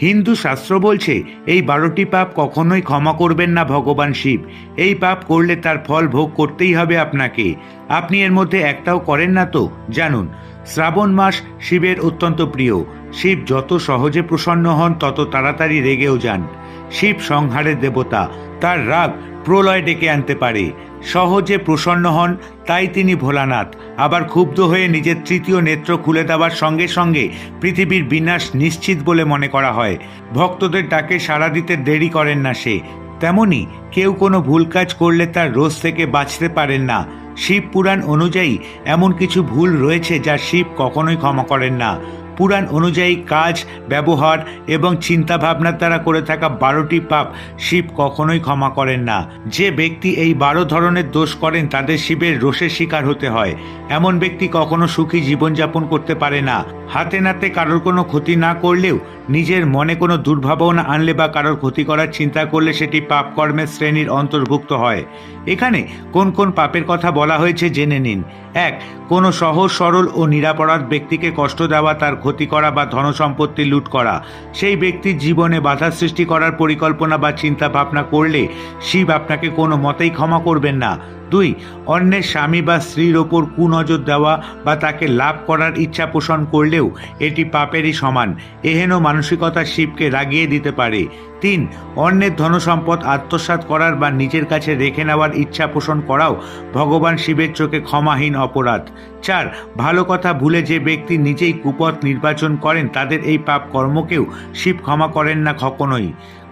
হিন্দু শাস্ত্র বলছে, এই বারোটি পাপ কখনোই ক্ষমা করবেন না ভগবান শিব। এই পাপ করলে তার ফল ভোগ করতেই হবে আপনাকে। আপনি এর মধ্যে একটাও করেন না তো? জানুন। শ্রাবণ মাস শিবের অত্যন্ত প্রিয়। শিব যত সহজে প্রসন্ন হন, তত তাড়াতাড়ি রেগেও যান। শিব সংহারের দেবতা। তার রাগ প্রলয় ডেকে আনতে পারে। সহজে প্রসন্ন হন, তাই তিনি ভোলানাথ। আবার ক্ষুব্ধ হয়ে নিজের তৃতীয় নেত্র খুলে দেওয়ার সঙ্গে সঙ্গে পৃথিবীর বিনাশ নিশ্চিত বলে মনে করা হয়। ভক্তদের ডাকে সাড়া দিতে দেরি করেন না সে। তেমনি কেউ কোনো ভুল কাজ করলে তার রোজ থেকে বাঁচতে পারেন না। শিব পুরাণ অনুযায়ী এমন কিছু ভুল রয়েছে যা শিব কখনোই ক্ষমা করেন না। পুরাণ অনুযায়ী কাজ, ব্যবহার এবং চিন্তা ভাবনার দ্বারা করে থাকা বারোটি পাপ শিব কখনোই ক্ষমা করেন না। যে ব্যক্তি এই বারো ধরনের দোষ করেন, তাদের শিবের রোষের শিকার হতে হয়। এমন ব্যক্তি কখনো সুখী জীবনযাপন করতে পারে না। হাতে নাতে কারোর কোনো ক্ষতি না করলেও নিজের মনে কোনো দুর্ভাবনা আনলে বা কারোর ক্ষতি করার চিন্তা করলে সেটি পাপ কর্মের শ্রেণির অন্তর্ভুক্ত হয়। এখানে কোন কোন পাপের কথা বলা হয়েছে জেনে নিন। এক, কোনো সহজ, সরল ও নিরাপরাধ ব্যক্তিকে কষ্ট দেওয়া তার ক্ষতি করা বা ধনসম্পত্তি লুট করা। সেই ব্যক্তির জীবনে বাধা সৃষ্টি করার পরিকল্পনা বা চিন্তা ভাবনা করলে শিব আপনাকে কোনো মতেই ক্ষমা করবেন না। দুই, অন্যের স্বামী বা স্ত্রীর ওপর কুনজর দেওয়া বা তাকে লাভ করার ইচ্ছা পোষণ করলেও এটি পাপেরই সমান, এহেন মানসিকতা শিবকে রাগিয়ে দিতে পারে। তিন, অন্যের ধনসম্পদ আত্মসাৎ করার বা নিজের কাছে রেখে নেওয়ার ইচ্ছা পোষণ করাও ভগবান শিবের চোখে ক্ষমাহীন অপরাধ। চার, ভালো কথা ভুলে যে ব্যক্তি নিজেই কুপথ নির্বাচন করেন তাদের এই পাপ কর্মকেও শিব ক্ষমা করেন না কখনোই।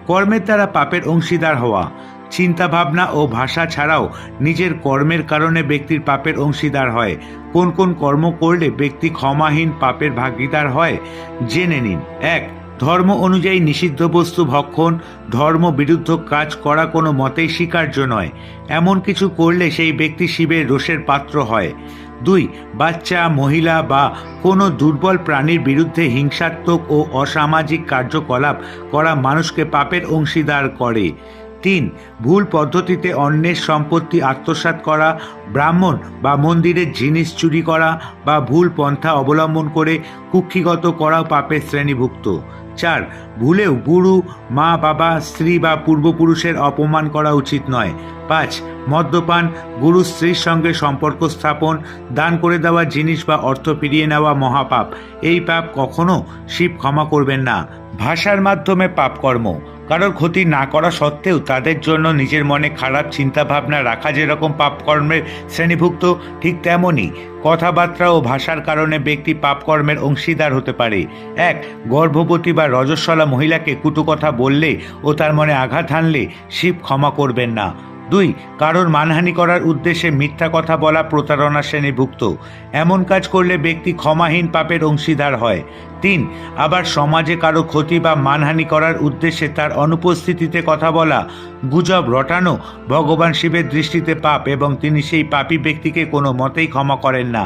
কর্মের দ্বারা পাপের অংশীদার হওয়া। চিন্তা ভাবনা ও ভাষা ছাড়াও নিজের কর্মের কারণে ব্যক্তির পাপের অংশীদার হয়। কোন কোন কর্ম করলে ব্যক্তি ক্ষমাহীন, পাপের ভাগীদার হয়, জেনে নিন। এক, ধর্ম অনুযায়ী নিষিদ্ধ বস্তু ভক্ষণ। ধর্ম বিরুদ্ধ কাজ করা কোনো মতেই স্বীকার্য নয়। এমন কিছু করলে সেই ব্যক্তি শিবের রোষের পাত্র হয়। দুই, বাচ্চা, মহিলা বা কোনো দুর্বল প্রাণীর বিরুদ্ধে হিংসাত্মক ও অসামাজিক কার্যকলাপ করা মানুষকে পাপের অংশীদার করে। তিন, ভুল পদ্ধতিতে অন্যের সম্পত্তি আত্মসাৎ করা, ব্রাহ্মণ বা মন্দিরের জিনিস চুরি করা বা ভুল পন্থা অবলম্বন করে কুক্ষিগত করা পাপের শ্রেণীভুক্ত। চার ভুলেও গুরু, মা, বাবা, স্ত্রী বা পূর্বপুরুষের অপমান করা উচিত নয়। পাঁচ, মদ্যপান, গুরু স্ত্রীর সঙ্গে সম্পর্ক স্থাপন, দান করে দেওয়া জিনিস বা অর্থ ফিরিয়ে নেওয়া মহাপাপ। এই পাপ কখনো শিব ক্ষমা করবেন না। ভাষার মাধ্যমে পাপকর্ম কারোর ক্ষতি না করা সত্ত্বেও তাদের জন্য নিজের মনে খারাপ চিন্তা ভাবনা রাখা যেরকম পাপকর্মের শ্রেণীভুক্ত, ঠিক তেমনই কথাবার্তা ও ভাষার কারণে ব্যক্তি পাপকর্মের অংশীদার হতে পারে। এক, গর্ভবতী বা রজস্বলা মহিলাকে কুটু কথা বললে ও তার মনে আঘাত হানলে শিব ক্ষমা করবেন না। দুই, কারোর মানহানি করার উদ্দেশ্যে মিথ্যা কথা বলা প্রতারণা শ্রেণীভুক্ত। এমন কাজ করলে ব্যক্তি ক্ষমাহীন পাপের অংশীদার হয়। তিন, আবার সমাজে কারও ক্ষতি বা মানহানি করার উদ্দেশ্যে তার অনুপস্থিতিতে কথা বলা, গুজব রটানো, ভগবান শিবের দৃষ্টিতে পাপ এবং তিনি সেই পাপী ব্যক্তিকে কোনো মতেই ক্ষমা করেন না।